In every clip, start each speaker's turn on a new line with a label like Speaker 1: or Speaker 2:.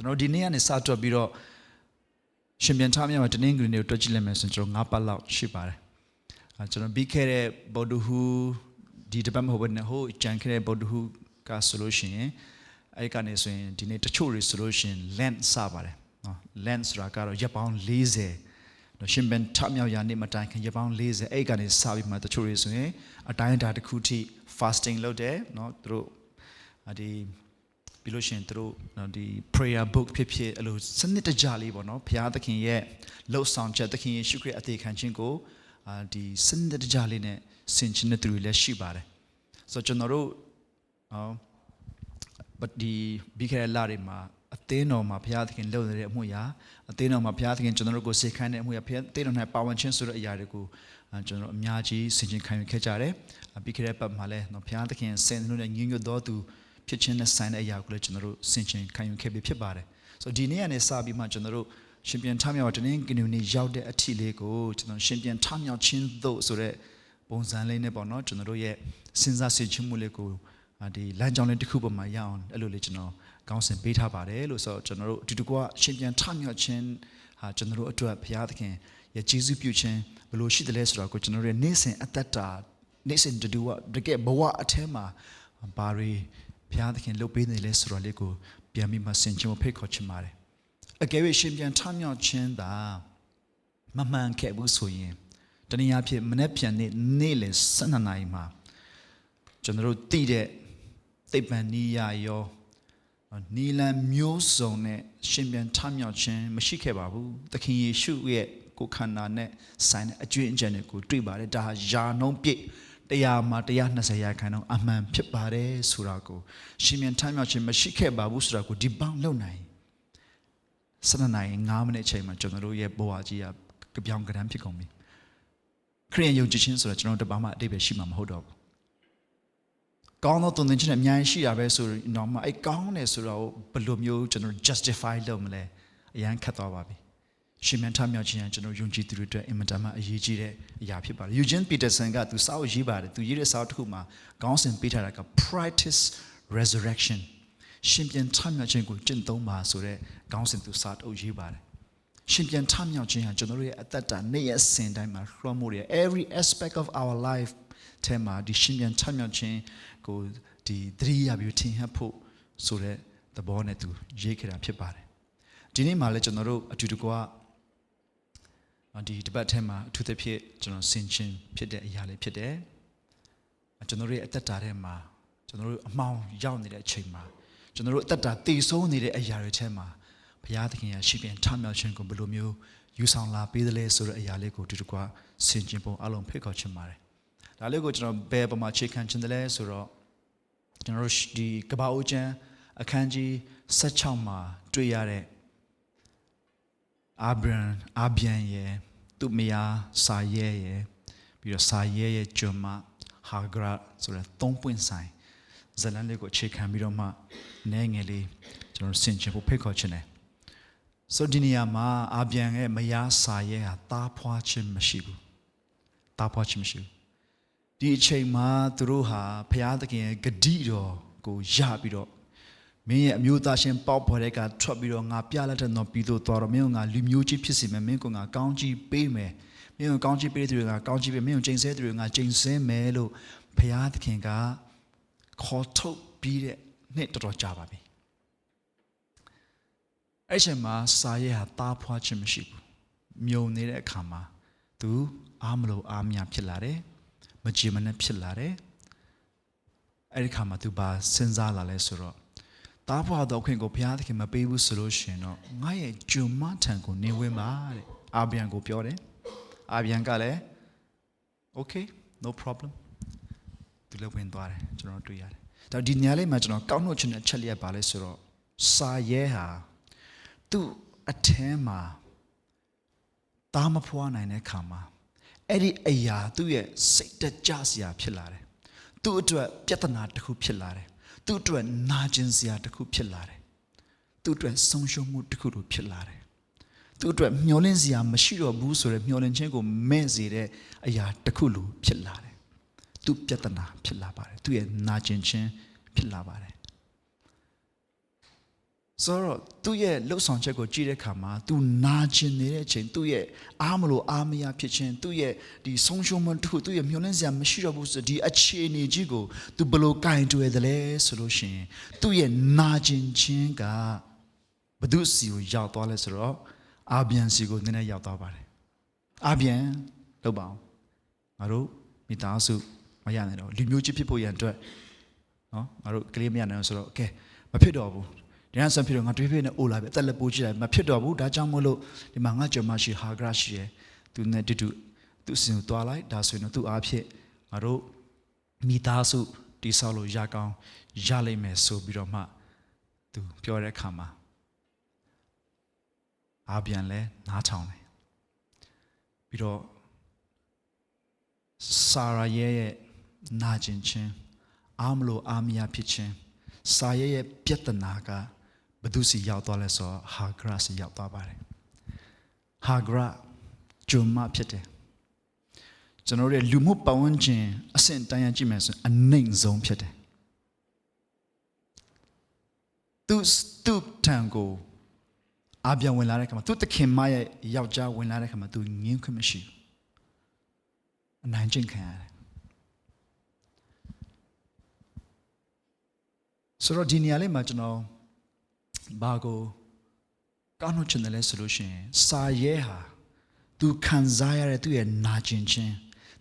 Speaker 1: ကျွန်တော်ဒီနေ့ကနေစတွက်ပြီးတော့ရှင်ပြန်ထားမြန်မာတနင်္ဂနွေနေ့ကိုတွက်ကြည့်လိုက်မယ်ဆိုရင်ကျွန်တော်၅ပတ်လောက်ရှိပါတယ်အဲကျွန်တော်ပြီးခဲ့တဲ့ဘော်ဒူဟူဒီတစ်ပတ်မဟုတ်ဘဲနဲ့ဟိုကြံခဲ့တဲ့ဘော်ဒူဟူကဆိုလို့ရှိရင်အဲ့ကနေဆိုရင်ဒီနေ့တချို့တွေဆိုလို့ရှိရင် length စပါတယ်နော် length ဆိုတာကတော့ရက်ပေါင်း40နော်ရှင်ဘန်ထမြောက်ရာနေ့မတိုင်ခင်ရက်ပေါင်း40အဲ့ကနေစပြီးမှတချို့တွေဆိုရင်အတိုင်းအတာတစ်ခုထိ fasting လုပ်တယ်နော်သူတို့ဒီ ပြီးလို့ရှိရင်သူတို့နော်ဒီ prayer book ဖြစ်ဖြစ်အဲ့လိုစနစ်တကျလေးပေါ့နော်ဘုရားသခင်ရဲ့လှုပ်ဆောင်ချက်သခင်ယေရှုခရစ်အသေးခံခြင်းကိုအာဒီစနစ်တကျလေးနဲ့ဆင်ခြင်တဲ့သူတွေလည်းရှိပါတယ်ဆိုတော့ကျွန်တော်တို့အော်ဗတ်ဒီပြီးခဲ့တဲ့လတွေမှာအသင်းတော်မှာဘုရားသခင်လုပ်နေတဲ့အမှုရာအသင်းတော်မှာဘုရားသခင်ကျွန်တော်တို့ကိုစေခိုင်းတဲ့အမှုရာဘုရားအသင်းတော်၌ပါဝင်ခြင်းဆိုတဲ့အရာတွေကိုအာကျွန်တော်တို့အများကြီးဆင်ခြင်ခံယူခဲ့ကြတယ်ပြီးခဲ့တဲ့ပတ်မှာလည်းနော်ဘုရားသခင်စင်လို့နဲ့ညင်ညွတ်တော်သူ ဖြစ်ခြင်းနဲ့ဆိုင်တဲ့အရာကိုလည်းကျွန်တော်တို့ဆင်ခြင်ခံယူခဲ့ပြီးဖြစ်ပါတယ်ဆိုတော့ဒီနေ့ကနေစပြီးမှကျွန်တော်တို့ရှင်ပြန်ထမြောက်တနင်္ဂနွေနေ့ရောက်တဲ့အထီလေးကိုကျွန်တော်ရှင်ပြန်ထမြောက်ခြင်းသို့ဆိုတဲ့ပုံစံလေးနဲ့ပေါ့နော်ကျွန်တော်တို့ရဲ့စဉ်းစားဆင်ခြင်မှုလေးကိုဒီလမ်းကြောင်းလေးတစ်ခုပေါ်မှာရအောင်အဲ့လိုလေးကျွန်တော်ကောင်းစင်ပေးထားပါတယ်လို့ဆိုတော့ကျွန်တော်တို့အတူတကွရှင်ပြန်ထမြောက်ခြင်းဟာကျွန်တော်တို့အတွက်ဘုရားသခင်ရဲ့ကျေးဇူးပြုခြင်းဘယ်လိုရှိတယ်လဲဆိုတာကိုကျွန်တော်တို့ရဲ့နေ့စဉ်အသက်တာနေ့စဉ်တူကတကယ်ဘဝအထဲမှာဘာတွေ ဘုရားသခင်လုပ်ပေးနေလဲဆိုတာလေးကိုပြန်ပြီးမှဆင်ခြင်ဖိတ်ခေါ်ချင်ပါတယ်အကယ်၍ရှင်ပြန်ထမြောက်ခြင်းသာမမှန်ခဲ့ဘူးဆိုရင်တနည်းအားဖြင့်မနေ့ပြန်နေ့နေ့လယ်12နာရီမှာကျွန်တော်တို့တည်တဲ့သိပ္ပံနီးရရောနီလန်မျိုးစုံနဲ့ရှင်ပြန်ထမြောက်ခြင်းမရှိခဲ့ပါဘူးသခင်ယေရှုရဲ့ကိုယ်ခန္ဓာနဲ့ဆိုင်တဲ့အကျွင့်အကြံတွေကိုတွေ့ပါတယ်ဒါဟာယာနှုံးပြည့် တရားမှာ120ရာခိုင်နှုန်းအမှန်ဖြစ်ပါတယ်ဆိုတာကိုရှင်မြန်ထမြောက်ခြင်းမရှိခဲ့ပါဘူးဆိုတာကိုဒီပေါင်းလုပ်နိုင်7နိုင်9မိနစ်အချိန်မှာကျွန်တော်တို့ရဲ့ဘဝကြီးကကြောင်ကရမ်းဖြစ်ကုန်ပြီခရိယန်ယုံကြည်ခြင်းဆိုတာကျွန်တော်တို့တပါးမှအတိတ်ပဲရှိမှာမဟုတ်တော့ဘူးကောင်းသောတုန်သင်ခြင်းနဲ့အများကြီးရှိတာပဲဆိုတော့မှအဲ့ကောင်းတယ်ဆိုတော့ဘယ်လိုမျိုးကျွန်တော် justify လုပ်မလဲအရန်ခတ်သွားပါပြီ ရှင်မန်ထမြောက်ခြင်းကျွန်တော်ယုံကြည်သူတွေအတွက်အင်မတန်မှအရေးကြီးတဲ့အရာဖြစ်ပါတယ်။ Eugene Peterson ကသူစာအုပ်ရေးပါတယ်။သူရေးတဲ့စာအုပ်တစ်ခုမှာခေါင်းစဉ်ပေးထားတာက practice resurrection ရှင်ပြန်ထမြောက်ခြင်းကိုကျင့်သုံးပါဆိုတဲ့ခေါင်းစဉ်သူစာအုပ်ရေးပါတယ်။ရှင်ပြန်ထမြောက်ခြင်းဟာကျွန်တော်တို့ရဲ့အသက်တာနေ့ရက်စဉ်တိုင်းမှာလွှမ်းမိုးရ every aspect of our life ထဲမှာဒီရှင်ပြန်ထမြောက်ခြင်းကိုဒီသတိရပြီးထင်ဟပ်ဖို့ဆိုတဲ့သဘောနဲ့သူရေးခဲ့တာဖြစ်ပါတယ်။ဒီနေ့မှာလည်းကျွန်တော်တို့အတူတကွ ဒီတပတ်ထဲမှာအထူးသဖြင့်ကျွန်တော်ဆင်ခြင်ဖြစ်တဲ့အရာလေးဖြစ်တယ်ကျွန်တော်တို့ရဲ့အသက်တာထဲမှာကျွန်တော်တို့အမှောင်ရောက်နေတဲ့အချိန်မှာကျွန်တော်တို့အသက်တာတည်ဆုံးနေတဲ့အရာတွေထဲမှာဘုရားသခင်ရဲ့ရှိပြန်ထမြောက်ခြင်းကိုဘယ်လိုမျိုးယူဆောင်လာပေးသလဲဆိုတဲ့အရာလေးကိုဒီတကွာဆင်ခြင်ပုံအလုံးဖိတ်ခေါ်ချင်ပါတယ်ဒါလေးကိုကျွန်တော်ဘယ်ပမာခြေခံခြင်းတယ်လဲဆိုတော့ကျွန်တော်တို့ဒီကဘာအိုကျမ်းအခန်းကြီး16မှာတွေ့ရတဲ့ အာဗြံအာဗျံရဲ့သူ့မယားစာရဲရဲ့ပြီးတော့စာရဲရဲ့ကျွန်မဟာဂရာဆိုတဲ့သုံးပွင့်ဆိုင်ဇလန်လေးကိုအခြေခံပြီးတော့မှနဲငယ်လေးကျွန်တော်ဆင်ခြင်ဖို့ဖိတ်ခေါ်ခြင်းတယ်ဆိုဒီနေရာမှာအာဗျံရဲ့မယားစာရဲဟာတားဖွာခြင်းမရှိဘူးတားဖွာခြင်းမရှိဘူးဒီအချိန်မှာသူတို့ဟာဘုရားသခင်ရဲ့ဂတိတော်ကိုရပြီးတော့ မင်းရဲ့အမျိုးသားရှင်ပေါက်ဖော်တဲ့ကထွက်ပြီးတော့ငါပြလက်တဲ့တော့ပြီးတော့တော်တော့မင်းကငါလူမျိုးကြီးဖြစ်စီမယ်မင်းကငါကောင်းကြီးပေးမယ်မင်းကိုကောင်းကြီးပေးတဲ့သူတွေကကောင်းကြီးပေးမင်းကိုကျိန်ဆဲသူတွေကငါကျိန်ဆဲမယ်လို့ဘုရားသခင်ကခေါ်ထုတ်ပြီးတဲ့နှစ်တော်တော်ကြာပါပြီအဲ့ချိန်မှာစာရဲဟာတားဖွားခြင်းမရှိဘူးမြုံနေတဲ့အခါမှာသူအားမလို့အားမရဖြစ်လာတယ်မကြည်မနဲ့ဖြစ်လာတယ်အဲ့ဒီခါမှာသူဘာစဉ်းစားလာလဲဆိုတော့ တားဖွာတော်ခွင့်ကိုဘုရားသခင်မပေးဘူးဆိုလို့ရှင်တော့ငါရဲ့ဂျုံမထံကိုနေဝင်ပါတဲ့အာဗျံကိုပြောတယ်အာဗျံကလည်း okay no problem သူလည်းဝင်သွားတယ်ကျွန်တော်တွေ့ရတယ်ဒါဒီညလေးမှာကျွန်တော်ကောက်နှုတ်ချင်တဲ့အချက်လေးပါလဲဆိုတော့စာရဲဟာသူ့အထဲမှာတားမဖွားနိုင်တဲ့ခါမှာအဲ့ဒီအရာသူ့ရဲ့စိတ်တကြစရာဖြစ်လာတယ်သူ့အတွက်ပြဿနာတစ်ခုဖြစ်လာတယ် သူ့အတွက်နာကျင်စရာတစ်ခုဖြစ်လာတယ်သူ့အတွက်ဆုံးရှုံးမှုတစ်ခုလိုဖြစ်လာတယ်သူ့အတွက်မျောလင့်စရာမရှိတော့ဘူးဆိုတဲ့မျောလင့်ခြင်းကိုမဲ့စေတဲ့အရာတစ်ခုလိုဖြစ်လာတယ်သူ့ပြဿနာဖြစ်လာပါတယ်သူ့ရဲ့နာကျင်ခြင်းဖြစ်လာပါတယ် ဆိုတော့သူ့ရဲ့လှုပ်ဆောင်ချက်ကိုကြည့်တဲ့အခါမှာ तू နာကျင်နေတဲ့အချိန်သူ့ရဲ့အားမလို့အားမရဖြစ်ခြင်းသူ့ရဲ့ဒီဆုံးရှုံးမှုတစ်ခုသူ့ရဲ့မျောလင့်စရာမရှိတော့ဘူးဆိုဒီအခြေအနေကြီးကို तू ဘယ်လိုကင်တွယ်တယ်လဲဆိုလို့ရှိရင်သူ့ရဲ့နာကျင်ခြင်းကဘု து စီကိုရောက်သွားလဲဆိုတော့အာဗျံစီကိုနည်းနည်းရောက်သွားပါတယ်အာဗျံလောက်ပါအောင်ငါတို့မိသားစုမရနိုင်တော့လူမျိုးချင်းဖြစ်ဖို့ရန်အတွက်နော်ငါတို့ကလေးမရနိုင်တော့ဆိုတော့โอเคမဖြစ်တော့ဘူး ဒီနေ့ဆန်ဖြစ်တော့ငါတွေးဖေးနဲ့အိုလာပြီအသက်လက်ပိုးကြည့်လိုက်မဖြစ်တော့ဘူးဒါကြောင့်မို့လို့ဒီမှာငါကြော်မရှိဟာဂရရှိရယ်သူနဲ့တူတူသူစင်ကိုတွားလိုက်ဒါဆိုရင်တော့သူအားဖြင့်ငါတို့မိသားစုတိဆောက်လို့ရကောင်းရလိမ့်မယ်ဆိုပြီးတော့မှသူပြောတဲ့အခါမှာအားပြန်လဲနားထောင်တယ်ပြီးတော့ဆာရာရဲ့ရဲ့နာကျင်ခြင်းအားမလို့အားမရဖြစ်ခြင်းစာရဲ့ရဲ့ပြဿနာက ဘယ်သူစီရောက်သွားလဲဆိုတော့ဟာဂရစီရောက်သွားပါတယ်ဟာဂရဂျုံမဖြစ်တယ်ကျွန်တော်တို့ရဲ့လူမှုပတ်ဝန်းကျင်အဆင့်တန်းရကြည့်မယ်ဆိုရင်အနှိမ့်ဆုံးဖြစ်တယ်သူသူတန်ကိုအပြန်ဝင်လာတဲ့ခါမှာသူတခင်မရဲ့ယောက်ျားဝင်လာတဲ့ခါမှာသူငင်းခွင့်မရှိဘူးအနိုင်ကျင့်ခံရတယ်ဆိုတော့ဒီနေရာလေးမှာကျွန်တော် ဘာကိုကောင်းလို့ချင်တယ်လဲဆိုလို့ရှိရင်စာရဲဟာသူခံစားရတဲ့သူ့ရဲ့နာကျင်ခြင်း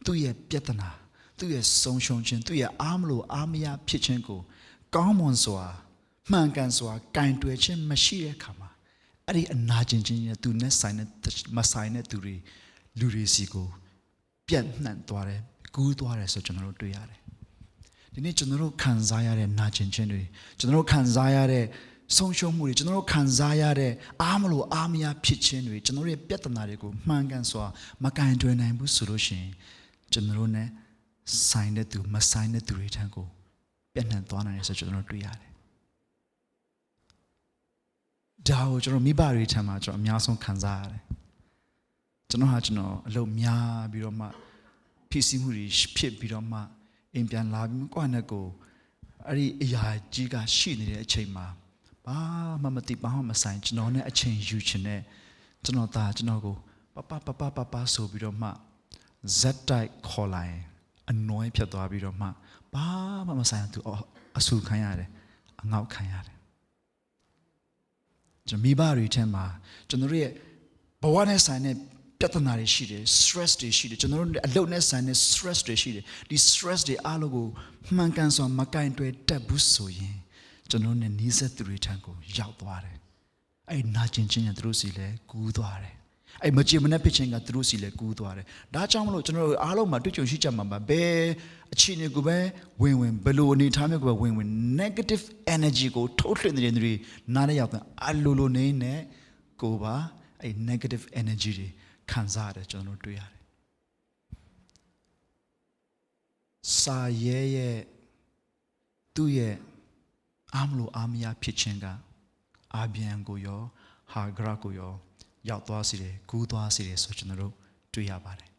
Speaker 1: သူ့ရဲ့ပြဿနာသူ့ရဲ့ဆုံးရှုံးခြင်းသူ့ရဲ့အားမလို့အားမရဖြစ်ခြင်းကိုကောင်းမွန်စွာမှန်ကန်စွာကင်တွယ်ခြင်းမရှိတဲ့အခါမှာအဲ့ဒီအနာကျင်ခြင်းရဲ့သူနဲ့ဆိုင်တဲ့မဆိုင်တဲ့သူတွေလူတွေစီကိုပြန့်နှံ့သွားတယ်ကူးသွားတယ်ဆိုကျွန်တော်တို့တွေ့ရတယ်ဒီနေ့ကျွန်တော်တို့ခံစားရတဲ့နာကျင်ခြင်းတွေကျွန်တော်တို့ခံစားရတဲ့ ဆုံးရှုံးမှုတွေကျွန်တော်တို့ခံစားရတဲ့အားမလို့အားမရဖြစ်ခြင်းတွေကျွန်တော်တို့ရဲ့ပြဿနာတွေကိုမှန်ကန်စွာမကင်တွယ်နိုင်ဘူးဆိုလို့ရှိရင်ကျွန်တော်တို့ ਨੇ ဆိုင်တဲ့သူမဆိုင်တဲ့သူတွေထံကိုပြန့်နှံ့သွားနိုင်တယ်ဆိုကျွန်တော်တို့တွေ့ရတယ်ဒါကိုကျွန်တော်မိဘတွေထံမှာကျွန်တော်အများဆုံးခံစားရတယ်ကျွန်တော်ဟာကျွန်တော်အလုပ်များပြီးတော့မှဖြစ်စီမှုတွေဖြစ်ပြီးတော့မှအိမ်ပြန်လာပြီးကိုယ့်နဲ့ကိုအဲ့ဒီအရာကြီးကရှိနေတဲ့အချိန်မှာ ဘာမှမသိဘာမှမဆိုင်ကျွန်တော်နဲ့အချိန်ယူချင်တဲ့ကျွန်တော်သားကျွန်တော်ကိုပပပပပပဆိုပြီးတော့မှဇက်တိုက်ခေါ်လာရင်အနှွဲဖြတ်သွားပြီးတော့မှဘာမှမဆိုင်သူအဆူခံရတယ်အငေါက်ခံရတယ်ကျွန်တော်မိဘတွေထဲမှာကျွန်တော်ရဲ့ဘဝနဲ့ဆိုင်တဲ့ပြဿနာတွေရှိတယ် stress တွေရှိတယ်ကျွန်တော်တို့အလုပ်နဲ့ဆိုင်တဲ့ stress တွေရှိတယ်ဒီ stress တွေအားလုံးကိုမှန်ကန်စွာမကင်တွယ်တတ်ဘူးဆိုရင် ကျွန်တော်နဲ့နီးစပ်သူတွေထံကိုရောက်သွားတယ်အဲ့နာကျင်ခြင်းကသူတို့စီလဲကူးသွားတယ်အဲ့မကြင်မနဲ့ဖြစ်ခြင်းကသူတို့စီလဲကူးသွားတယ်ဒါကြောင့်မလို့ကျွန်တော်တို့အားလုံးမှာတွေ့ကြုံရှိကြမှာပါဘယ်အခြေအနေကိုပဲဝင်ဝင်ဘယ်လိုအနေထားမျိုးကိုပဲဝင်ဝင် negative energy ကိုထုတ်လွှင့်နေတဲ့သူတွေနားနဲ့ရောက်တဲ့အလိုလိုနေနဲ့ကိုပါအဲ့ negative energy တွေခံစားရတယ်ကျွန်တော်တို့တွေ့ရတယ်စာရဲရဲ့သူ့ရဲ့ အာမလို့အာမရဖြစ်ခြင်းကအာပြန်ကိုရောဟာဂရကိုရောရောက်သွားစေတယ်ကူးသွားစေတယ်ဆိုကျွန်တော်တို့တွေ့ရပါတယ်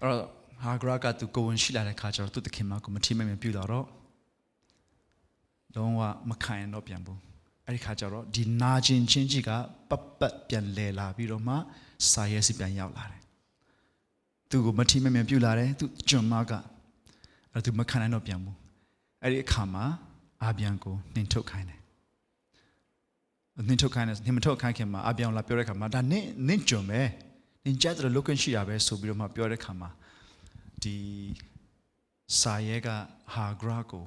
Speaker 1: အဲ့တော့ဟာဂရကသူကိုဝင်ရှိလာတဲ့ခါကျတော့သူ့တခင်မကိုမထိမမြင်ပြုလာတော့လုံးဝမခံရတော့ပြန်ဘူးအဲ့ဒီခါကျတော့ဒီနာကျင်ချင်းကြီးကပပတ်ပြန်လဲလာပြီးတော့မှစာရဲစီပြန်ရောက်လာတယ်သူကိုမထီမမြင်ပြူလာတယ်သူကျွန်မက အဲ့သူမခံနိုင်တော့ပြန်ဘူးအဲ့ဒီအခါမှာအာပြန်ကိုနှင်ထုတ်ခိုင်းတယ်နှင်ထုတ်ခိုင်းတယ်နှင်မထုတ်ခိုင်းခင်မှာအာပြန်လာပြောတဲ့ခါမှာဒါနင့်နင့်ကျွန်ပဲနင်ကြတဲ့လောကရှိတာပဲဆိုပြီးတော့မှပြောတဲ့ခါမှာဒီစာရဲကဟာဂရာကို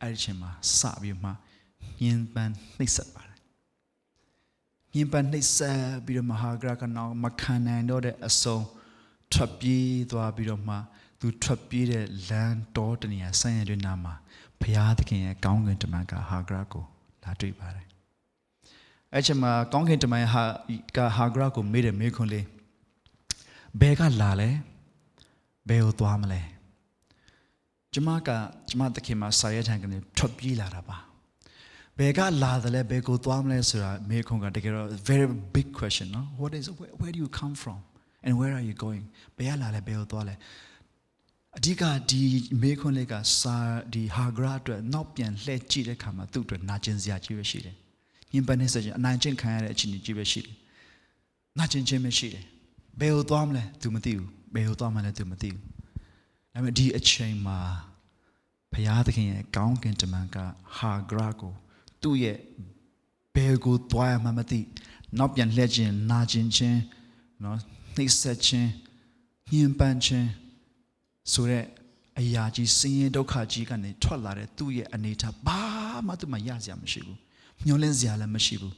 Speaker 1: အဲ့ဒီချိန်မှာစပြီးမှညင်ပန်းနှိပ်စက်ပါတယ်ညင်ပန်းနှိပ်စက်ပြီးတော့မဟာဂရကနောင်မခံနိုင်တော့တဲ့အစုံထွက်ပြေးသွားပြီးတော့မှ သူထွက်ပြေးတဲ့လမ်းတော်တနေရာဆန်းရည်တွေနာမှာဘုရားသခင်ရဲ့ကောင်းကင်တမန်ကဟာဂရကိုလာတွေ့ပါတယ်အဲ့ချိန်မှာကောင်းကင်တမန်ဟာကဟာဂရကိုမေးတယ်မေးခွန်းလေးဘယ်ကလာလဲဘယ်ကိုသွားမလဲကျမကကျမသခင်မှာဆာရဲထံကနေထွက်ပြေးလာတာပါဘယ်ကလာတယ်လဲဘယ်ကိုသွားမလဲဆိုတာမေးခွန်းကတကယ်တော့ very big question နော် what is where, where do you come from and where are you going ဘယ်ကလာလဲဘယ်ကိုသွားလဲ အဓိကဒီမေခွန်းလေးကစာဒီဟာဂရာအတွက်နောက်ပြန်လှည့်ကြည့်တဲ့ခါမှာသူ့အတွက်နာကျင်စရာကြီးပဲရှိတယ်။ညင်ပန်းနေစကြအနိုင်ကျင့်ခံရတဲ့အချိန်ကြီးပဲရှိတယ်။နာကျင်ခြင်းပဲရှိတယ်။ဘယ်ကိုသွားမလဲ तू မသိဘူး။ဘယ်ကိုသွားမလဲ तू မသိဘူး။ဒါပေမဲ့ဒီအချိန်မှာဘုရားသခင်ရဲ့ကောင်းကင်တမန်ကဟာဂရာကိုသူ့ရဲ့ဘယ်ကိုသွားရမှမသိနောက်ပြန်လှည့်ခြင်းနာကျင်ခြင်းနော်နှိမ့်ဆက်ခြင်းညှဉ်းပန်းခြင်း ဆိုတဲ့အရာကြီးဆင်းရဲဒုက္ခကြီးကနေထွက်လာတဲ့သူ့ရဲ့အနေထားဘာမှသူမရစရာမရှိဘူးမျောလင်းစရာလည်းမရှိဘူး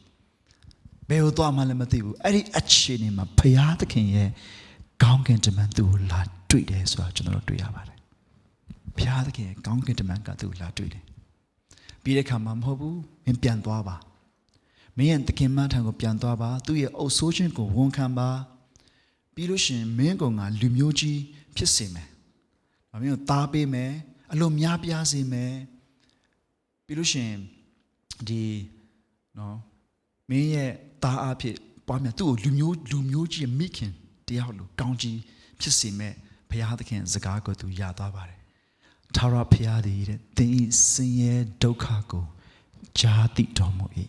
Speaker 1: ဘယ်ကိုသွားမှလည်းမသိဘူးအဲ့ဒီအခြေအနေမှာဘုရားသခင်ရဲ့ကောင်းကင်တမန်သူ့ကိုလာတွေ့တယ်ဆိုတာကျွန်တော်တို့တွေ့ရပါတယ်ဘုရားသခင်ရဲ့ကောင်းကင်တမန်ကသူ့ကိုလာတွေ့တယ်ပြီးတဲ့ခါမှာမဟုတ်ဘူးမင်းပြန်သွားပါမင်းရဲ့သခင်မထံကိုပြန်သွားပါသူ့ရဲ့အုပ်ဆိုးခြင်းကိုဝန်ခံပါပြီးလို့ရှိရင်မင်းကောင်ကလူမျိုးကြီးဖြစ်စေမယ်။ ဒါမျိုးသားပေးမယ်အလိုများပြားစေမယ်ပြီးလို့ရှိရင်ဒီနော်မင်းရဲ့သားအဖြစ်ပွားများသူ့ကိုလူမျိုးလူမျိုးကြီးမိခင်တယောက်လိုကောင်းကြီးဖြစ်စေမဲ့ဘုရားသခင်စကားကိုသူရသွားပါတယ်။ထာဝရဘုရားသည်တဲ့သင်ဤဆင်းရဲဒုက္ခကိုကြားသိတော်မူ၏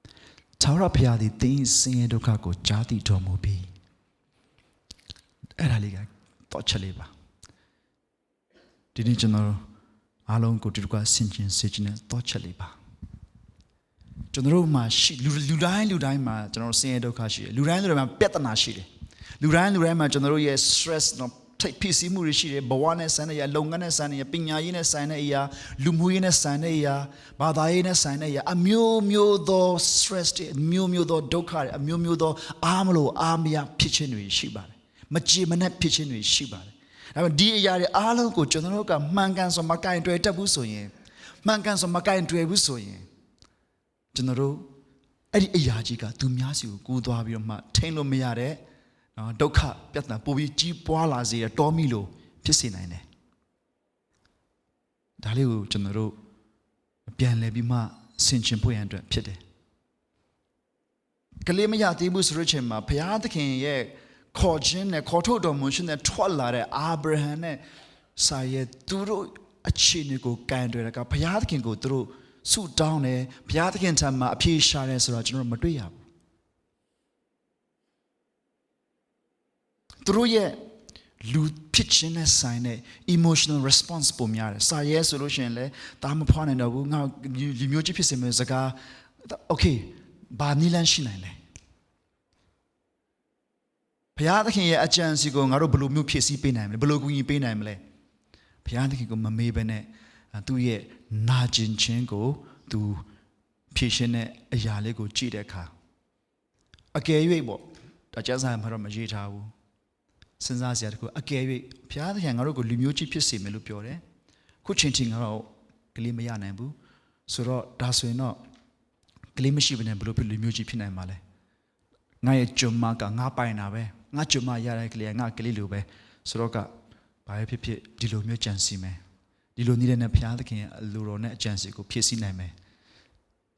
Speaker 1: ။ထာဝရဘုရားသည်သင်ဤဆင်းရဲဒုက္ခကိုကြားသိတော်မူပြီ။အဲ့ဒါလေးကတော့ချက်လေးပါ။ ဒီနေ့ကျွန်တော်အားလုံးကိုဒီတကွာဆင်ခြင်စေခြင်းနဲ့တော့ချက်လေးပါ။ကျွန်တော်တို့မှာရှိလူလူတိုင်းလူတိုင်းမှာကျွန်တော်တို့ဆင်းရဲဒုက္ခရှိတယ်။လူတိုင်းလူတိုင်းမှာပြဿနာရှိတယ်။လူတိုင်းလူတိုင်းမှာကျွန်တော်တို့ရဲ့ stress နော်ထိပ်ဖြစ်စီမှုတွေရှိတယ်ဘဝနဲ့ဆိုင်တဲ့အရာလုပ်ငန်းနဲ့ဆိုင်တဲ့အရာပညာရေးနဲ့ဆိုင်တဲ့အရာလူမှုရေးနဲ့ဆိုင်တဲ့အရာဘာသာရေးနဲ့ဆိုင်တဲ့အရာအမျိုးမျိုးသော stress တွေအမျိုးမျိုးသောဒုက္ခတွေအမျိုးမျိုးသောအားမလို့အားမရဖြစ်ခြင်းတွေရှိပါတယ်မကြေမနက်ဖြစ်ခြင်းတွေရှိပါတယ် ဒါပေမဲ့ဒီအရာတွေအားလုံးကိုကျွန်တော်တို့ကမှန်ကန်စွာမကင်တွေ့တတ်ဘူးဆိုရင်မှန်ကန်စွာမကင်တွေ့ဘူးဆိုရင်ကျွန်တော်တို့အဲ့ဒီအရာကြီးကသူများစီကိုကူးသွားပြီးတော့မှထိန်လို့မရတဲ့နော်ဒုက္ခပြဿနာပိုပြီးကြီးပွားလာစေတဲ့တောမီလိုဖြစ်စေနိုင်တယ်ဒါလေးကိုကျွန်တော်တို့ပြန်လည်ပြီးမှဆင်ခြင်ဖို့ရန်အတွက်ဖြစ်တယ်ကလေးမရသေးဘူးဆိုတဲ့ချိန်မှာဘုရားသခင်ရဲ့ ခေါ်ခြင်းနဲ့ခေါ်ထုတ်တော်မူခြင်းနဲ့ထွက်လာတဲ့အာဗြဟံနဲ့စာရဲ့သူတို့အခြေအနေကိုကင်တွေ့တာကဘုရားသခင်ကိုသူတို့ဆုတောင်းတယ်ဘုရားသခင်ထံမှာအပြေရှာတယ်ဆိုတော့ကျွန်တော်မတွေ့ရဘူးသူတို့ရဲ့လူဖြစ်ခြင်းနဲ့ဆိုင်တဲ့ emotional response ပုံများတယ်စာရဲဆိုလို့ရှိရင်လည်းဒါမဖွားနိုင်တော့ဘူးငါလူမျိုးကြီးဖြစ်စေမယ်စကား okay ဘာနည်းလမ်းရှိနိုင်လဲ ဘုရားသခင်ရဲ့အကြံစီကိုငါတို့ဘယ်လိုမျိုးဖြည့်ဆည်းပေးနိုင်မလဲဘယ်လိုကူညီပေးနိုင်မလဲဘုရားသခင်ကိုမမေးဘဲနဲ့သူ့ရဲ့နာကျင်ခြင်းကိုသူဖြည့်ရှင်းတဲ့အရာလေးကိုကြည့်တဲ့အခါအကယ်၍ပေါ့ဒါကျမ်းစာမှာတော့မရေးထားဘူးစဉ်းစားစရာတခုအကယ်၍ဘုရားသခင်ငါတို့ကိုလူမျိုးကြီးဖြစ်စေမယ်လို့ပြောတယ်ခုချိန်ချင်းကတော့ကလေးမရနိုင်ဘူးဆိုတော့ဒါဆိုရင်တော့ကလေးမရှိဘဲနဲ့ဘယ်လိုဖြစ်လူမျိုးကြီးဖြစ်နိုင်မှာလဲငါရဲ့ဂျုံမကငါပိုင်တာပဲ ငါဂျုံမရတဲ့ကလေးကငါကလေးလိုပဲဆိုတော့ကဘာပဲဖြစ်ဖြစ်ဒီလိုမျိုးကြံစီမယ်ဒီလိုနေတဲ့နဲ့ဘုရားသခင်ရဲ့အလိုတော်နဲ့အကြံစီကိုဖြည့်ဆည်းနိုင်မယ်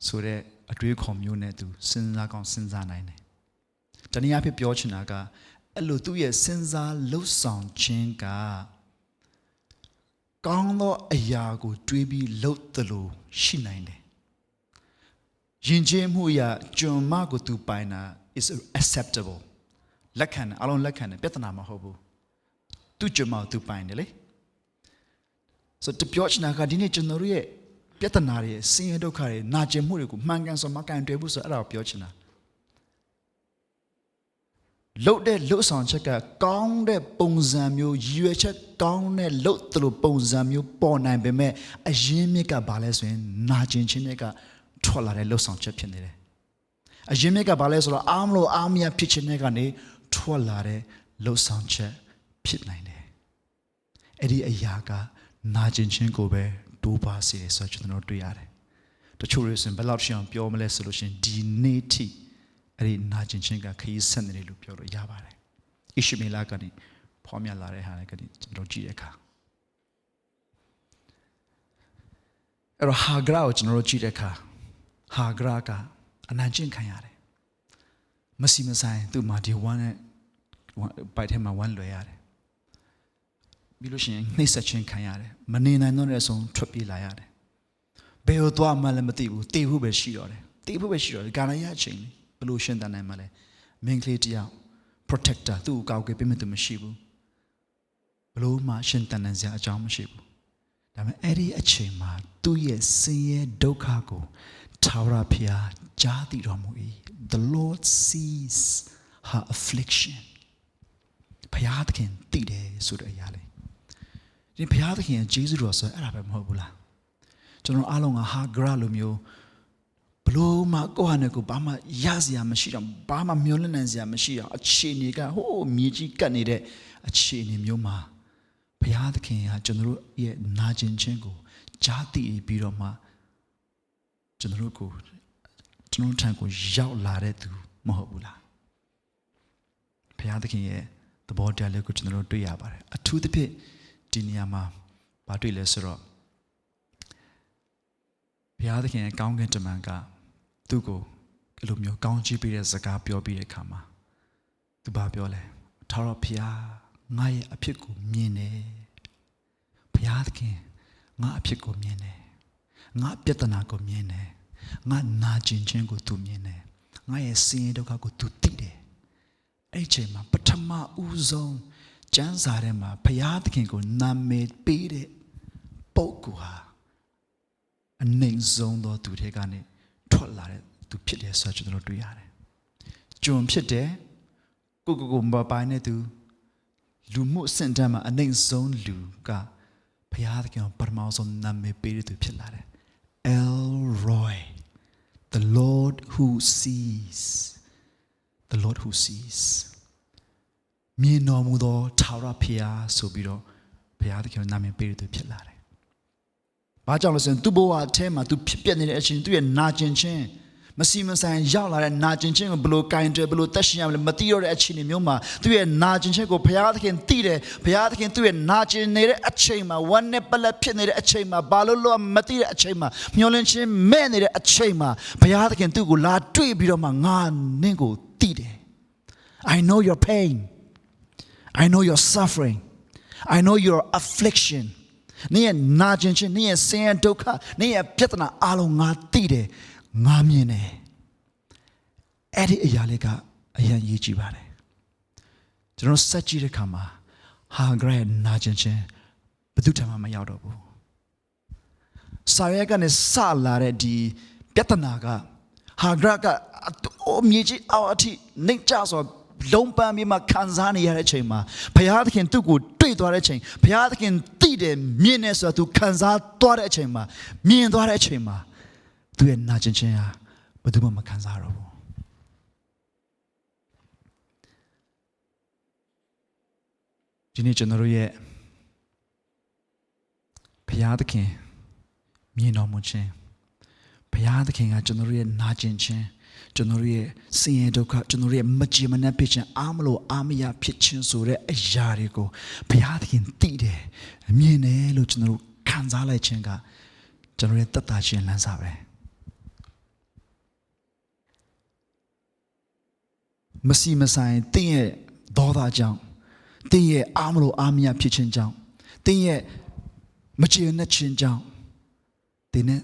Speaker 1: ဆိုတဲ့အတွေးခေါ်မျိုးနဲ့သူစဉ်းစားကောင်းစဉ်းစားနိုင်တယ်တနည်းအားဖြင့်ပြောချင်တာကအဲ့လိုသူ့ရဲ့စဉ်းစားလှုပ်ဆောင်ခြင်းကကောင်းသောအရာကို တွေးပြီးလှုပ်သလိုရှိနိုင်တယ်ယဉ်ကျေးမှုအရာကျွန်မကိုသူပိုင်တာ is acceptable လက်ခံတယ်အလုံးလက်ခံတယ်ပြဿနာမဟုတ်ဘူးသူကျွန်မကိုသူပိုင်တယ်လေဆိုတော့ပြောချင်တာကဒီနေ့ကျွန်တော်တို့ရဲ့ပြဿနာတွေဆင်းရဲဒုက္ခတွေနာကျင်မှုတွေကိုမှန်ကန်စွာမကန်တွေ့ဘူးဆိုတော့အဲ့ဒါကိုပြောချင်တာလှုပ်တဲ့လှုပ်ဆောင်ချက်ကကောင်းတဲ့ပုံစံမျိုးရည်ရွယ်ချက်ကောင်းတဲ့လှုပ်သလိုပုံစံမျိုးပေါ်နိုင်ပေမဲ့အရင်မြစ်ကဘာလဲဆိုရင်နာကျင်ခြင်းမြစ်ကထွက်လာတဲ့လှုပ်ဆောင်ချက်ဖြစ်နေတယ်။အရင်မြစ်ကဘာလဲဆိုတော့အားမလို့အားမရဖြစ်ခြင်းတွေကနေ ထွက်လာတဲ့လှုပ်ဆောင်ချက်ဖြစ်နိုင်တယ်။အဲ့ဒီအရာကနာကျင်ခြင်းကိုပဲတိုးပါစေတယ်ဆိုတော့ကျွန်တော်တွေ့ရတယ်။တချို့တွေဆိုရင်ဘယ်လောက်ရှအောင်ပြောမလဲဆိုလို့ရှိရင်ဒီနေ့ထိအဲ့ဒီနာကျင်ခြင်းကခရီးဆက်နေတယ်လို့ပြောလို့ရပါတယ်။ဣရှမေလကနေဖော်မြလာတဲ့ဟာလည်းကနေကျွန်တော်ကြည့်တဲ့အခါအဲ့တော့ဟာဂရာကိုကျွန်တော်တို့ကြည့်တဲ့အခါဟာဂရာကအနံကျင့်ခံရတယ်။မစီမဆိုင်သူ့မှာဒီဝမ်းနဲ့ ပိုက်ထဲမှာဝမ်းလွယ်ရတယ်။ပြီးလို့ရှိရင်နှိမ့်ဆက်ခြင်းခံရတယ်မနေနိုင်တော့တဲ့အဆုံးထွက်ပြေးလာရတယ်ဘယ်ကိုသွားမှလည်းမသိဘူးတေဖို့ပဲရှိတော့တယ်တေဖို့ပဲရှိတော့တယ်ဂါရရအချိန်ဘယ်လိုရှင်းတန်နိုင်မှလဲမင်းကလေးတယောက် protector သူ့ကိုကောက်ကွယ်ပေးမဲ့သူမရှိဘူးဘလို့မှရှင်းတန်နိုင်စရာအကြောင်းမရှိဘူးဒါပေမဲ့အဲ့ဒီအချိန်မှာသူ့ရဲ့ဆင်းရဲဒုက္ခကိုထာဝရဘုရားကြားသိတော်မူ၏ the lord sees her affliction ဘုရားသခင်သိတယ်ဆိုတဲ့အရာလေးဒီဘုရားသခင်ရဲ့ဂျေဇုတော်ဆိုအဲ့ဒါပဲမဟုတ်ဘူးလားကျွန်တော်အားလုံးကဟာဂရလိုမျိုးဘလို့မှကိုယ့်ဟာနဲ့ကိုယ်ဘာမှရစရာမရှိတော့ဘာမှမျောလင့်နိုင်စရာမရှိအောင်အခြေအနေကဟိုးမြေကြီးကတ်နေတဲ့အခြေအနေမျိုးမှာဘုရားသခင်ကကျွန်တော်တို့ရဲ့နာကျင်ခြင်းကိုကြားသိပြီးတော့မှကျွန်တော်တို့ကိုကျွန်တော်ထံကိုရောက်လာတဲ့သူမဟုတ်ဘူးလားဘုရားသခင်ရဲ့ သဘောတရားလေးကိုကျွန်တော်တို့တွေ့ရပါတယ်အထူးသဖြင့်ဒီနေရာမှာဘာတွေ့လဲဆိုတော့ဘုရားသခင်ရဲ့ကောင်းကင်တမန်ကသူ့ကိုအဲ့လိုမျိုးကောင်းချီးပေးတဲ့စကားပြောပြီးတဲ့အခါမှာသူဘာပြောလဲထာဝရဘုရားငါရဲ့အဖြစ်ကိုမြင်တယ်ဘုရားသခင်ငါအဖြစ်ကိုမြင်တယ်ငါပြဿနာကိုမြင်တယ်ငါနာကျင်ခြင်းကိုသူမြင်တယ်ငါရဲ့ဆင်းရဲဒုက္ခကိုသူသိတယ် အဲ့ဒီအချိန်မှာပထမဦးဆုံးကျမ်းစာထဲမှာဘုရားသခင်ကိုနာမည်ပေးတဲ့ပုဂ္ဂိုလ်ဟာအနိုင်ဆုံးသောသူတွေကနေထွက်လာတဲ့သူဖြစ်တယ်ဆိုတော့ကျွန်တော်တို့တွေ့ရတယ်။ကျွန်ဖြစ်တယ်ကိုကိုကိုမပိုင်းတဲ့သူလူမှုအဆင့်တန်းမှာအနိုင်ဆုံးလူကဘုရားသခင်ကိုပထမဆုံးနာမည်ပေးတဲ့သူဖြစ်လာတယ်။ El Roy the Lord who sees the Lord who sees မြင်တော်မူသောထာဝရဘုရားဆိုပြီးတော့ဘုရားသခင်ကိုနာမည်ပေးတဲ့သူဖြစ်လာတယ်။ဘာကြောင့်လဲဆိုရင်သူ့ဘဝအထဲမှာသူဖြစ်ပျက်နေတဲ့အချိန်သူ့ရဲ့နာကျင်ခြင်း မစီမဆိုင်ရောက်လာတဲ့နာကျင်ခြင်းကိုဘယ်လိုကင်တယ်ဘယ်လိုတက်ရှင်ရမလဲမသိတော့တဲ့အချိန်မျိုးမှာသူ့ရဲ့နာကျင်ခြင်းကိုဘုရားသခင်သိတယ်ဘုရားသခင်သူ့ရဲ့နာကျင်နေတဲ့အချိန်မှာဝမ်းနဲ့ပလက်ဖြစ်နေတဲ့အချိန်မှာဘာလို့လို့မသိတဲ့အချိန်မှာမျောလင့်ခြင်းမဲ့နေတဲ့အချိန်မှာဘုရားသခင်သူ့ကိုလာတွေ့ပြီးတော့မှငါနင့်ကိုသိတယ် I know your pain I know your suffering. I know your affliction. နင့်ရဲ့နာကျင်ခြင်းနင့်ရဲ့ဆင်းရဲဒုက္ခနင့်ရဲ့ပြဿနာအလုံးငါသိတယ် ငါမြင်တယ်အဲ့ဒီအရာလေးကအရင်ရေးကြည့်ပါတယ်ကျွန်တော်စက်ကြည့်တဲ့အခါမှာဟာဂရက်နာကျင်ခြင်းဘယ်သူမှမရောက်တော့ဘူးစာရဲကနေစလာတဲ့ဒီပြဿနာကဟာဂရကအမြေကြီးအောက်အထိနှိမ့်ကြဆိုလုံးပန်းပြီးမှခံစားနေရတဲ့အချိန်မှာဘုရားသခင်သူ့ကိုတွေ့သွားတဲ့အချိန်ဘုရားသခင်သိတယ်မြင်တယ်ဆိုတော့သူခံစားသွားတဲ့အချိန်မှာမြင်သွားတဲ့အချိန်မှာ သူရဲ့နာကျင်ခြင်းဟာဘယ်သူမှမခံစားတော့ဘူးဒီနေ့ကျွန်တော်တို့ရဲ့ဘုရားသခင်မြင်တော်မူခြင်းဘုရားသခင်ကကျွန်တော်တို့ရဲ့နာကျင်ခြင်းကျွန်တော်တို့ရဲ့ဆင်းရဲဒုက္ခကျွန်တော်တို့ရဲ့မကြည်မနှက်ဖြစ်ခြင်းအားမလို့အားမရဖြစ်ခြင်းဆိုတဲ့အရာတွေကိုဘုရားသခင်သိတယ်မြင်တယ်လို့ကျွန်တော်တို့ခံစားလိုက်ခြင်းကကျွန်တော်ရဲ့တတ်တာခြင်းလမ်းစာပဲ မစီမဆိုင်တင်းရဲ့ဒေါသကြောင့်တင်းရဲ့အားမလို့အားမရဖြစ်ခြင်းကြောင့်တင်းရဲ့မကြည်နှက်ခြင်းကြောင့်တင်းနဲ့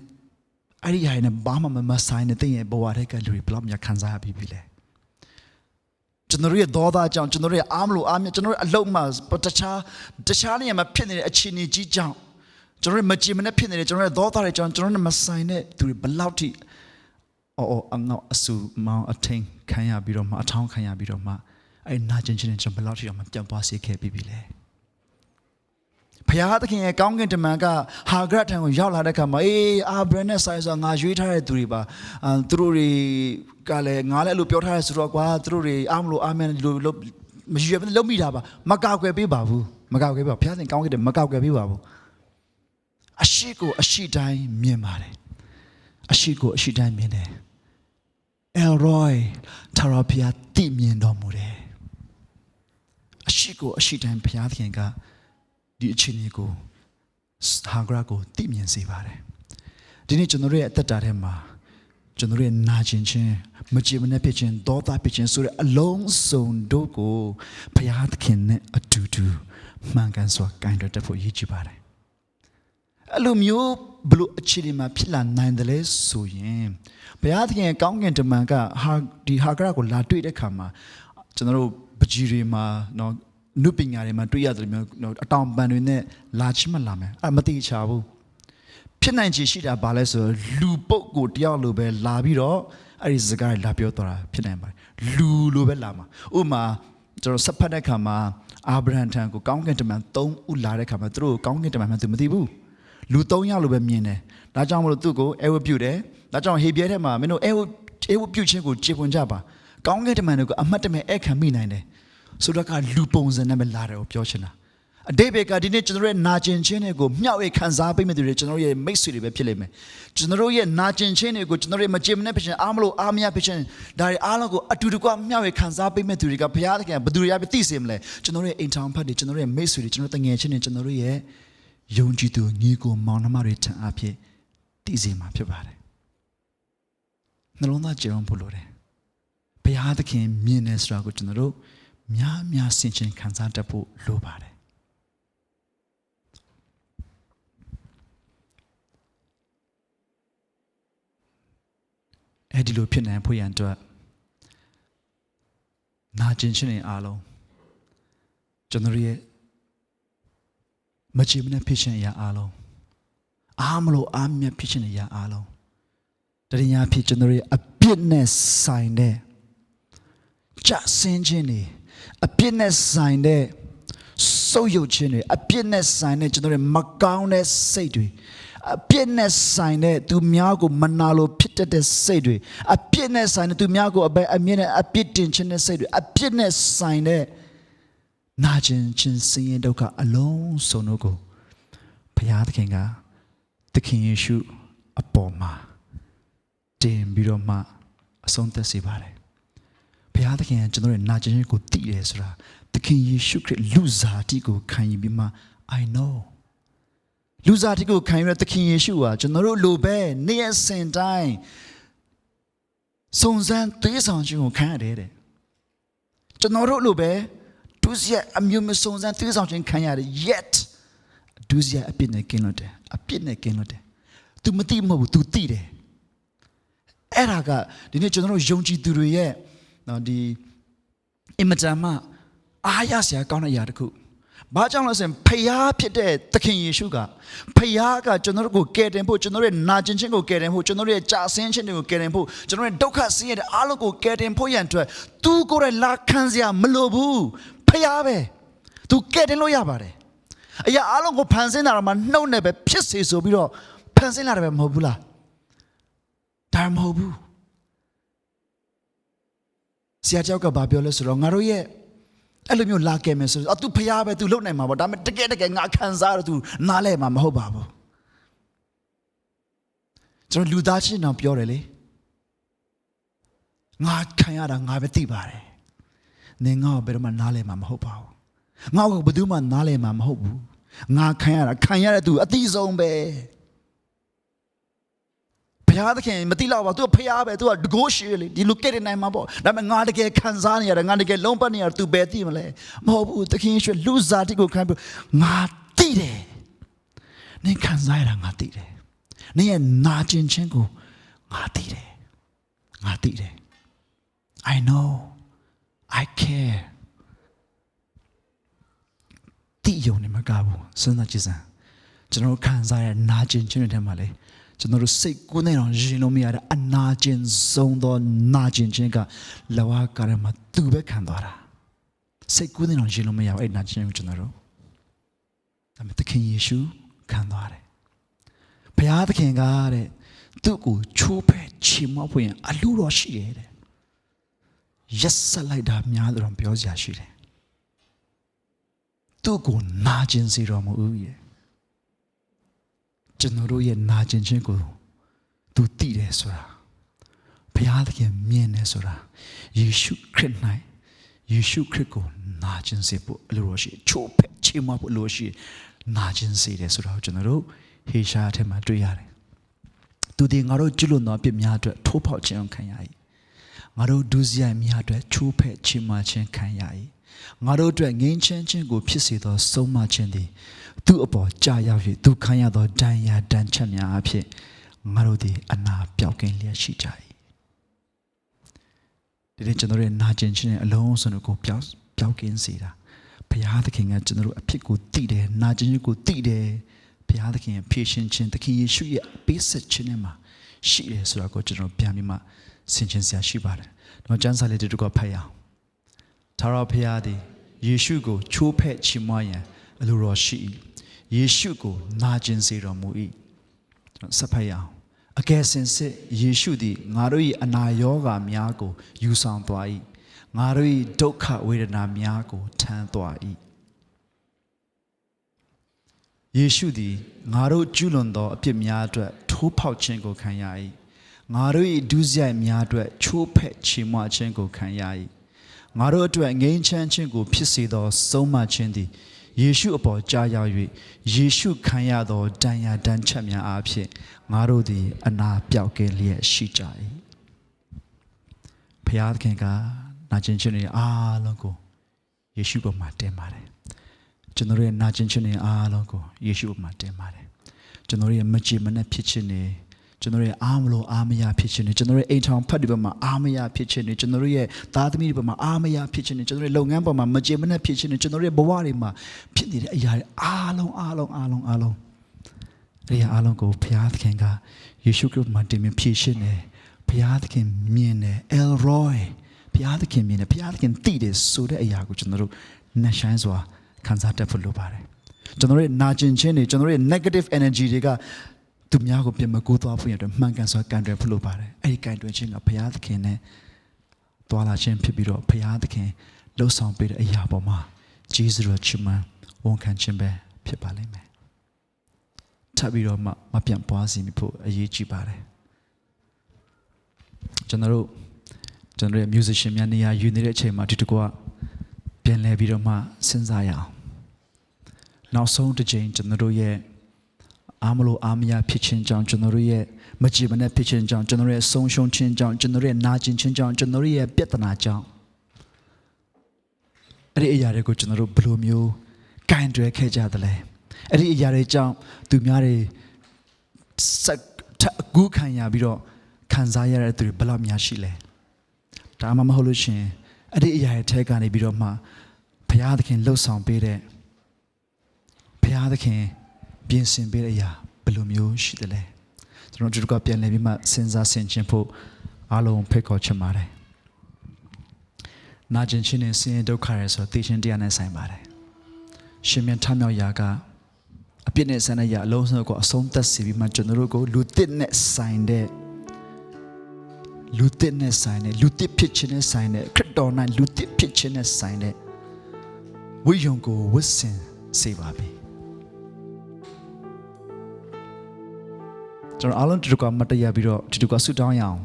Speaker 1: အဲ့ဒီဟာနဲ့ဘာမှမမဆိုင်တဲ့တင်းရဲ့ဘဝတွေကလူတွေဘယ်လောက်များခံစားရပြီးပြီလဲကျွန်တော်ရဲ့ဒေါသကြောင့်ကျွန်တော်ရဲ့အားမလို့အားမကျွန်တော်ရဲ့အလုံးမှာတခြားတခြားနေရာမှာဖြစ်နေတဲ့အခြေအနေကြီးကြောင့်ကျွန်တော်ရဲ့မကြည်မနဲ့ဖြစ်နေတဲ့ကျွန်တော်ရဲ့ဒေါသတွေကြောင့်ကျွန်တော်နဲ့မဆိုင်တဲ့သူတွေဘယ်လောက်ထိ အော်အော်အငေါအဆူမောင်းအထင်းခံရပြီးတော့မှအထောင်းခံရပြီးတော့မှအဲ့နာကျင်ခြင်းနဲ့ကျွန်တော်ဘယ်လောက်ထိတော့မှပြန်ပွားစေခဲ့ပြီးပြီလဲဖခင်သခင်ရဲ့ကောင်းကင်တမန်ကဟာဂရတ်ထံကိုရောက်လာတဲ့အခါမှာအေးအာဗြန်နဲ့ဆိုင်ဆိုငါရွေးထားတဲ့သူတွေပါအာသူတို့တွေကလည်းငါလည်းအဲ့လိုပြောထားရဲဆိုတော့ကွာသူတို့တွေအားမလို့အာမင်ဒီလိုလို့မရွေးဘဲလုံးမိတာပါမကောက်ွယ်ပေးပါဘူးမကောက်ွယ်ပေးပါဖခင်သခင်ကောင်းကင်တမန်မကောက်ွယ်ပေးပါဘူးအရှိကိုအရှိတိုင်းမြင်ပါတယ် အရှိကိုအရှိတိုင်းမြင်တယ် El Roy ထာဝရဘုရားတည်မြင်တော်မူတယ်အရှိကိုအရှိတိုင်းဘုရားသခင်ကဒီအခြေအနေကိုဟာဂရကိုတည်မြင်စေပါတယ်ဒီနေ့ကျွန်တော်တို့ရဲ့အသက်တာထဲမှာကျွန်တော်တို့ရဲ့နာကျင်ခြင်းမကြည်မနှက်ဖြစ်ခြင်းဒေါသဖြစ်ခြင်းဆိုတဲ့အလုံးစုံတို့ကိုဘုရားသခင်နဲ့အတူတူမှန်ကန်စွာကင်တွယ်တတ်ဖို့ရည်ကြည်ပါတယ် အဲ့လိုမျိုးဘလို့အခြေအနေမှာဖြစ်လာနိုင်တယ်လဲဆိုရင်ဘုရားသခင်ရဲ့ကောင်းကင်တမန်ကဟာဒီဟာဂရကိုလာတွေ့တဲ့ခါမှာကျွန်တော်တို့ပကြီးတွေမှာနော်နုပညာတွေမှာတွေ့ရတယ်မျိုးနော်အတောင်ပန်တွေနဲ့လာချင်မလာမယ်အဲ့မတိချဘူးဖြစ်နိုင်ချေရှိတာဘာလဲဆိုတော့လူပုတ်ကိုတယောက်လိုပဲလာပြီးတော့အဲ့ဒီစကားတွေလာပြောတော့တာဖြစ်နိုင်ပါတယ်လူလိုပဲလာမှာဥပမာကျွန်တော်ဆက်ဖတ်တဲ့ခါမှာအာဗြဟံထံကိုကောင်းကင်တမန်၃ဦးလာတဲ့ခါမှာသူတို့ကိုကောင်းကင်တမန်မှသူမသိဘူး လူ၃ယောက်လိုပဲမြင်တယ်ဒါကြောင့်မလို့သူ့ကိုအဲဝပြုတ်တယ်ဒါကြောင့်ဟေဘရဲထဲမှာမင်းတို့အဲဝအဲဝပြုတ်ခြင်းကိုကြေပွန်ကြပါကောင်းကင်တမန်တို့ကအမှတ်တမဲ့အခမ်းမိနိုင်တယ်ဆိုတော့ကလူပုံစံနဲ့ပဲလာတယ်ကိုပြောချင်တာအတိဘေကဒီနေ့ကျွန်တော်ရဲ့နာကျင်ခြင်းတွေကိုမျှဝေခံစားပေးမဲ့သူတွေကျွန်တော်ရဲ့မိတ်ဆွေတွေပဲဖြစ်လိမ့်မယ်ကျွန်တော်ရဲ့နာကျင်ခြင်းတွေကိုကျွန်တော်ရဲ့မကြင်မနဲ့ဖြစ်ခြင်းအားမလို့အားမရဖြစ်ခြင်းဒါတွေအားလုံးကိုအတူတကွမျှဝေခံစားပေးမဲ့သူတွေကဘုရားသခင်ဘယ်သူတွေရပြီသိစေမလဲကျွန်တော်ရဲ့အိမ်ထောင်ဖတ်တွေကျွန်တော်ရဲ့မိတ်ဆွေတွေကျွန်တော်တငယ်ချင်းတွေကျွန်တော်ရဲ့ ယုံကြည်သူညီကိုမောင်နှမတွေထံအဖြစ်သိစေမှာဖြစ်ပါတယ်နှလုံးသားကြည်အောင်ဖို့လိုတယ်ဘုရားသခင်မြင်နေဆိုတာကိုကျွန်တော်တို့များများဆင်ခြင်ခံစားတတ်ဖို့လိုပါတယ်အဲ့ဒီလိုဖြစ်နိုင်ဖို့ရန်အတွက်နာကျင်ခြင်းတွေအားလုံးကျွန်တော်ရဲ့ မချင်မနဲ့ဖြစ်ခြင်းအရာအားလုံးအားမလို့အားမြတ်ဖြစ်ခြင်းအရာအားလုံးတရညာဖြစ်ကျွန်တော်ရဲ့အပြစ်နဲ့ဆိုင်တဲ့ကြဆင်းခြင်းတွေအပြစ်နဲ့ဆိုင်တဲ့ဆုပ်ယုပ်ခြင်းတွေအပြစ်နဲ့ဆိုင်တဲ့ကျွန်တော်ရဲ့မကောင်းတဲ့စိတ်တွေအပြစ်နဲ့ဆိုင်တဲ့သူများကိုမနာလိုဖြစ်တတ်တဲ့စိတ်တွေအပြစ်နဲ့ဆိုင်တဲ့သူများကိုအပဲအမြင့်နဲ့အပြစ်တင်ခြင်းတဲ့စိတ်တွေအပြစ်နဲ့ဆိုင်တဲ့ နာကျင်ခြင်းဆင်းရဲဒုက္ခအလုံးစုံတို့ကိုဘုရားသခင်ကသခင်ယေရှုအပေါ်မှာတင်ပြီးတော့မှအဆုံးသတ်စေပါတယ်ဘုရားသခင်ကကျွန်တော်ရဲ့နာကျင်ခြင်းကိုသိတယ်ဆိုတာသခင်ယေရှုခရစ်လူစားတိကိုခံယူပြီးမှ I know လူစားတိကိုခံယူတဲ့သခင်ယေရှုဟာကျွန်တော်တို့လိုပဲနေ့ရက်စဉ်တိုင်းစုံစမ်းသွေးဆောင်ခြင်းကိုခံရတယ်တဲ့ကျွန်တော်တို့လိုပဲ ဒုစရိုက်အမျိုးမျိုးစုံစမ်းသွေးဆောင်ခြင်းခံရတယ် yet ဒုစရိုက်အပြစ်နဲ့ကင်းလွတ်တယ်အပြစ်နဲ့ကင်းလွတ်တယ် तू မသိမဟုတ်ဘူး तू သိတယ်အဲ့ဒါကဒီနေ့ကျွန်တော်တို့ယုံကြည်သူတွေရဲ့နော်ဒီအင်မတန်မှအားရစရာကောင်းတဲ့အရာတစ်ခုဘာကြောင့်လဲဆိုရင်ဖယားဖြစ်တဲ့သခင်ယေရှုကဖယားကကျွန်တော်တို့ကိုကယ်တင်ဖို့ကျွန်တော်တို့ရဲ့နာကျင်ခြင်းကိုကယ်တင်ဖို့ကျွန်တော်တို့ရဲ့ကြာဆင်းခြင်းတွေကိုကယ်တင်ဖို့ကျွန်တော်တို့ရဲ့ဒုက္ခဆင်းရဲတဲ့အားလုံးကိုကယ်တင်ဖို့ရန်အတွက်သူကိုယ်တိုင်လာခံစရာမလိုဘူး ဖယားပဲသူကယ်တင်လို့ရပါတယ်အရာအားလုံးကိုဖန်ဆင်းတာတော့မှနှုတ်နဲ့ပဲဖြစ်စေဆိုပြီးတော့ဖန်ဆင်းလာတယ်ပဲမဟုတ်ဘူးလားဒါမဟုတ်ဘူးဆရာကျောက်ကဘာပြောလဲဆိုတော့ငါတို့ရဲ့အဲ့လိုမျိုးလာခဲ့မယ်ဆိုတော့ तू ဖျားပဲ तू လုံနိုင်မှာပေါ့ဒါပေမဲ့တကယ်တကယ်ငါခံစားရတော့ तू နားလဲမှာမဟုတ်ပါဘူးကျွန်တော်လူသားချင်းတော့ပြောတယ်လေငါခံရတာငါပဲသိပါတယ် နင်ငါ့ကိုဘယ်တော့မှနားလဲမှာမဟုတ်ပါဘူးငါ့ကိုဘယ်သူမှနားလဲမှာမဟုတ်ဘူးငါခံရတာခံရတဲ့သူအတိဆုံးပဲဘုရားသခင်မတိတော့ပါသူကဖျားပဲသူကတကိုးရှည်လေဒီလူကဲ့နေနိုင်မှာပေါ့ဒါပေမဲ့ငါတကယ်ခံစားနေရတယ်ငါတကယ်လုံးပတ်နေရတယ်သူပဲသိမလဲမဟုတ်ဘူးသခင်ရွှေလူစားတိကိုခံပြီးငါသိတယ်နင်ခံစားရတာငါသိတယ်နင်ရဲ့နာကျင်ခြင်းကိုငါသိတယ်ငါသိတယ် I know care တိယုံနေမကဘူးစဉ်းစားကြည့်စမ်းကျွန်တော်ခံစားရနာကျင်ခြင်းတွေထဲမှာလေကျွန်တော်တို့စိတ်ကိုယ်နဲ့တော့ရင်လို့မရတဲ့အနာကျင်ဆုံးသောနာကျင်ခြင်းကလဝကာရမှာသူပဲခံသွားတာစိတ်ကိုယ်နဲ့တော့ရင်လို့မရဘူးအဲ့နာကျင်ကိုကျွန်တော်တို့ဒါပေမဲ့သခင်ယေရှုခံသွားတယ်ဘုရားသခင်ကတဲ့သူ့ကိုချိုးဖဲ့ချီမောက်ဖွင့်အလူတော်ရှိတယ်တဲ့ ရက်ဆက်လိုက်တာများတော့ပြောစရာရှိတယ်သူ့ကိုနာကျင်စေတော်မူဦးရဲ့ကျွန်တော်တို့ရဲ့နာကျင်ခြင်းကိုသူသိတယ်ဆိုတာဘုရားသခင်မြင်တယ်ဆိုတာယေရှုခရစ်၌ယေရှုခရစ်ကိုနာကျင်စေဖို့အလိုရှိချိုးဖက်ချေမဖို့အလိုရှိနာကျင်စေတယ်ဆိုတာကိုကျွန်တော်တို့ဟေရှာအထက်မှာတွေ့ရတယ်သူဒီငါတို့ကျွလွန်သောအပြစ်များအတွက်ထိုးဖောက်ခြင်းခံရ၏ ငါတို့ဒုစရိုက်များအတွက်ချိုးဖက်ချေမခြင်းခံရ၏ငါတို့အတွက်ငင်းချမ်းခြင်းကိုဖြစ်စေသော ဆုံးမခြင်းသည်သူ့အပေါ်ကြာရောက်၍သူခံရသောဒဏ်ရာဒဏ်ချက်များအဖြစ်ငါတို့သည်အနာပြောက်ကင်းလျက်ရှိကြ၏ဒီနေ့ကျွန်တော်တို့ရဲ့နာကျင်ခြင်းနဲ့အလုံးစုံကိုပျောက်ပျောက်ကင်းစေတာဘုရားသခင်ကကျွန်တော်တို့အဖြစ်ကိုသိတယ်နာကျင်ခြင်းကိုသိတယ်ဘုရားသခင်ရဲ့ဖြည့်ရှင်ခြင်းသခင်ယေရှုရဲ့ပေးဆက်ခြင်းနဲ့မှာရှိတယ်ဆိုတာကိုကျွန်တော်ပြန်ပြီးမှ ဆင်ခြင်စရာရှိပါတယ်။တော့ကျမ်းစာလေးတစ်ခုကဖတ်ရအောင်။သာရဘုရားသည်ယေရှုကိုချိုးဖဲ့ချီးမွမ်းရန်အလိုတော်ရှိ၏။ယေရှုကိုနာကျင်စေတော်မူ၏။ကျွန်တော်ဆက်ဖတ်ရအောင်။အကယ်စင်စစ်ယေရှုသည်ငါတို့၏အနာရောဂါများကိုယူဆောင်သွား၏။ငါတို့၏ဒုက္ခဝေဒနာများကိုထမ်းသွား၏။ယေရှုသည်ငါတို့ကျူးလွန်သောအပြစ်များအတွက်ထိုးဖောက်ခြင်းကိုခံရ၏ ငါတို့၏ဒုစရိုက်များအတွက်ချိုးဖက်ချီးမွမ်းခြင်းကိုခံရ၏ငါတို့အတွက်ငြိမ်းချမ်းခြင်းကိုဖြစ်စေသောဆုံးမခြင်းသည်ယေရှုအပေါ်ကြားရောက်၍ယေရှုခံရသောတန်ရာတန်ချက်များအားဖြင့်ငါတို့သည်အနာပြောက်ကင်းလျက်ရှိကြ၏ဖျားသခင်ကနာကျင်ခြင်းတွေအားလုံးကိုယေရှုပေါ်မှာတင်ပါတယ်ကျွန်တော်ရဲ့နာကျင်ခြင်းတွေအားလုံးကိုယေရှုပေါ်မှာတင်ပါတယ်ကျွန်တော်ရဲ့မကြည်မနဲ့ဖြစ်ခြင်းတွေ ကျွန်တော်ရဲ့အားမလို့အားမရဖြစ်ခြင်းတွေကျွန်တော်ရဲ့အိမ်ထောင်ဖတ်တွေဘက်မှာအားမရဖြစ်ခြင်းတွေကျွန်တော်ရဲ့သားသမီးတွေဘက်မှာအားမရဖြစ်ခြင်းတွေကျွန်တော်ရဲ့လုပ်ငန်းဘက်မှာမကြည်မနဲ့ဖြစ်ခြင်းတွေကျွန်တော်ရဲ့ဘဝတွေမှာဖြစ်နေတဲ့အရာတွေအားလုံးအားလုံးအားလုံးအားလုံးအဲ့ဒီအားလုံးကိုဘုရားသခင်ကယေရှုခရစ်မှာတင်ပြဖြည့်ရှင်းတယ်ဘုရားသခင်မြင်တယ် El Roy ဘုရားသခင်မြင်တယ်ဘုရားသခင်သိတယ်ဆိုတဲ့အရာကိုကျွန်တော်တို့နှက်ဆိုင်စွာခံစားတတ်ဖို့လိုပါတယ်ကျွန်တော်တို့ရဲ့နာကျင်ခြင်းတွေကျွန်တော်တို့ရဲ့ negative energy တွေက သူများကိုပြင်မကူသွားဖို့ရတဲ့မှန်ကန်စွာကန်တွယ်ဖို့လိုပါတယ်အဲ့ဒီကန်တွယ်ခြင်းကဘုရားသခင်နဲ့တွာလာခြင်းဖြစ်ပြီးတော့ဘုရားသခင်လှုပ်ဆောင်ပေးတဲ့အရာပေါ်မှာဂျေဇုတော်ချီးမွမ်းဝန်ခံခြင်းပဲဖြစ်ပါလိမ့်မယ်ထပ်ပြီးတော့မှမပြန့်ပွားစီဖို့အရေးကြီးပါတယ်ကျွန်တော်တို့ကျွန်တော်ရဲ့ musician များနေရာယူနေတဲ့အချိန်မှာဒီတကွာပြန်လဲပြီးတော့မှစဉ်းစားရအောင်နောက်ဆုံးတစ်ချိန်ကျွန်တော်တို့ရဲ့ အားမလို့အားမရဖြစ်ခြင်းကြောင့်ကျွန်တော်တို့ရဲ့မကြည်မနဲ့ဖြစ်ခြင်းကြောင့်ကျွန်တော်တို့ရဲ့ဆုံးရှုံးခြင်းကြောင့်ကျွန်တော်တို့ရဲ့နာကျင်ခြင်းကြောင့်ကျွန်တော်တို့ရဲ့ပြဿနာကြောင့်အဲ့ဒီအရာတွေကိုကျွန်တော်တို့ဘယ်လိုမျိုးကင်တွယ်ခဲ့ကြသလဲအဲ့ဒီအရာတွေကြောင့်သူများတွေစက်ထအကူခံရပြီးတော့ခံစားရတဲ့သူတွေဘယ်လောက်များရှိလဲဒါမှမဟုတ်လို့ရှိရင်အဲ့ဒီအရာရဲ့ထဲကနေပြီးတော့မှဘုရားသခင်လှုပ်ဆောင်ပေးတဲ့ဘုရားသခင် ပြင်ဆင်ပေးတဲ့အရာဘယ်လိုမျိုးရှိသလဲကျွန်တော်တို့ကပြန်လည်ပြီးမှစဉ်းစားဆင်ခြင်ဖို့အားလုံးဖိတ်ခေါ်ချင်ပါတယ်နာကျင်ခြင်းနဲ့ဆင်းရဲဒုက္ခရယ်ဆိုသိချင်းတရားနဲ့ဆိုင်ပါတယ်ရှင်မြန်ထမြောက်ရာကအပြစ်နဲ့ဆန္ဒရာအလုံးစုံကိုအဆုံးသတ်စေပြီးမှကျွန်တော်တို့ကိုလူတစ်နဲ့ဆိုင်တဲ့လူတစ်နဲ့ဆိုင်တဲ့လူတစ်ဖြစ်ခြင်းနဲ့ဆိုင်တဲ့ခရစ်တော်၌လူတစ်ဖြစ်ခြင်းနဲ့ဆိုင်တဲ့ဝိယုံကိုဝတ်ဆင်စေပါပြီ ကျွန်တော်အားလုံးဒီတကွာမတ်တရပြီးတော့ဒီတကွာဆူတောင်းရအောင်